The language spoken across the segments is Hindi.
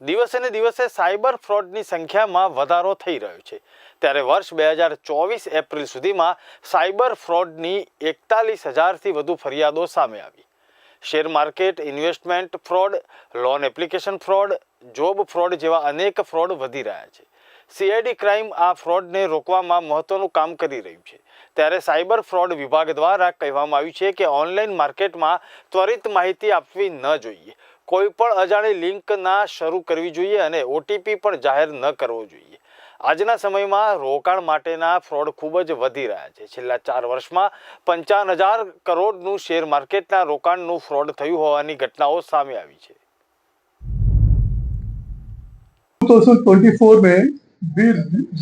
દિવસે ને દિવસે સાયબર ફ્રોડની સંખ્યામાં વધારો થઈ રહ્યો છે. ત્યારે વર્ષ બે હજાર ચોવીસ એપ્રિલ સુધીમાં સાયબર ફ્રોડની એકતાલીસ હજારથી વધુ ફરિયાદો સામે આવી. Share market, investment fraud, loan application fraud, job fraud જેવા અનેક ફ્રોડ વધી રહ્યા છે. સીઆઈડી ક્રાઇમ આ ફ્રોડને રોકવામાં મહત્વનું કામ કરી રહ્યું છે. ત્યારે સાયબર ફ્રોડ વિભાગ દ્વારા કહેવામાં આવ્યું છે કે ઓનલાઈન માર્કેટમાં ત્વરિત માહિતી આપવી ન જોઈએ. કોઈ પણ અજાણી લિંક ના શરૂ કરવી જોઈએ અને ઓટીપી પણ જાહેર ન કરવો જોઈએ આજના સમયમાં રોકાણ માટેના ફ્રોડ ખૂબ જ વધી રહ્યા છે છેલ્લા ચાર વર્ષમાં પંચાવન હજાર કરોડનું શેર માર્કેટના રોકાણનું ફ્રોડ થયું હોવાની ઘટનાઓ સામે આવી છે 2024 में we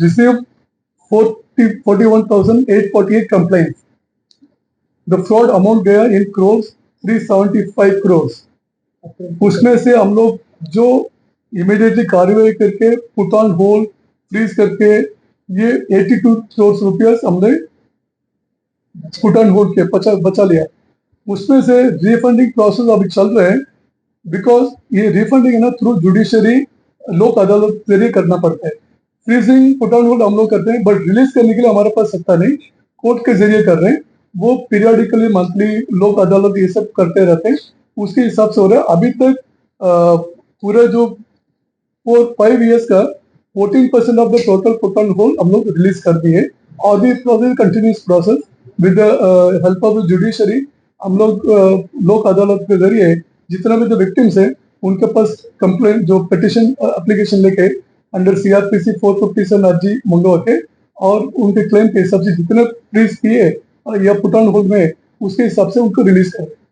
received 40 41,848 complaints. The fraud amount गया in crores 375 crores. उसमें से हम लोग जो इमीडिएटली कार्रवाई करके पुट ऑन होल्ड फ्रीज करके ये 82 करोड़ रुपया हमने पुट ऑन होल्ड किया, बचा बचा लिया। उसमें से रिफंडिंग प्रोसेस अभी चल रहे हैं बिकॉज़ ये रिफंडिंग है ना थ्रू जुडिशरी लोक अदालत के ज़रिए करना पड़ता है। फ्रीजिंग पुट ऑन होल्ड हम लोग करते हैं बट रिलीज़ करने के लिए हमारे पास सत्ता नहीं कोर्ट के ज़रिए कर रहे हैं। वो पीरियडिकली मंथली लोक अदालत ये सब करते रहते हैं। उसके हिसाब से हो रहा है। अभी तक पूरा जो फोर फाइव इयर्स का fourteen percent of the total put on hold हम लोग रिलीज़ कर दिए और भी process continuous process with help of judiciary हम लोग लोक अदालत के ज़रिए जितना भी जो विक्टिम्स है, उनके पास कंप्लेंट जो पिटिशन एप्लीकेशन लेके अंडर सीआरपीसी 457 अर्जी मंगवा के और उनके क्लेम के हिसाब से जितने फ्रीज किए या पुट ऑन होल्ड में, उसके हिसाब से उनको रिलीज़ करें।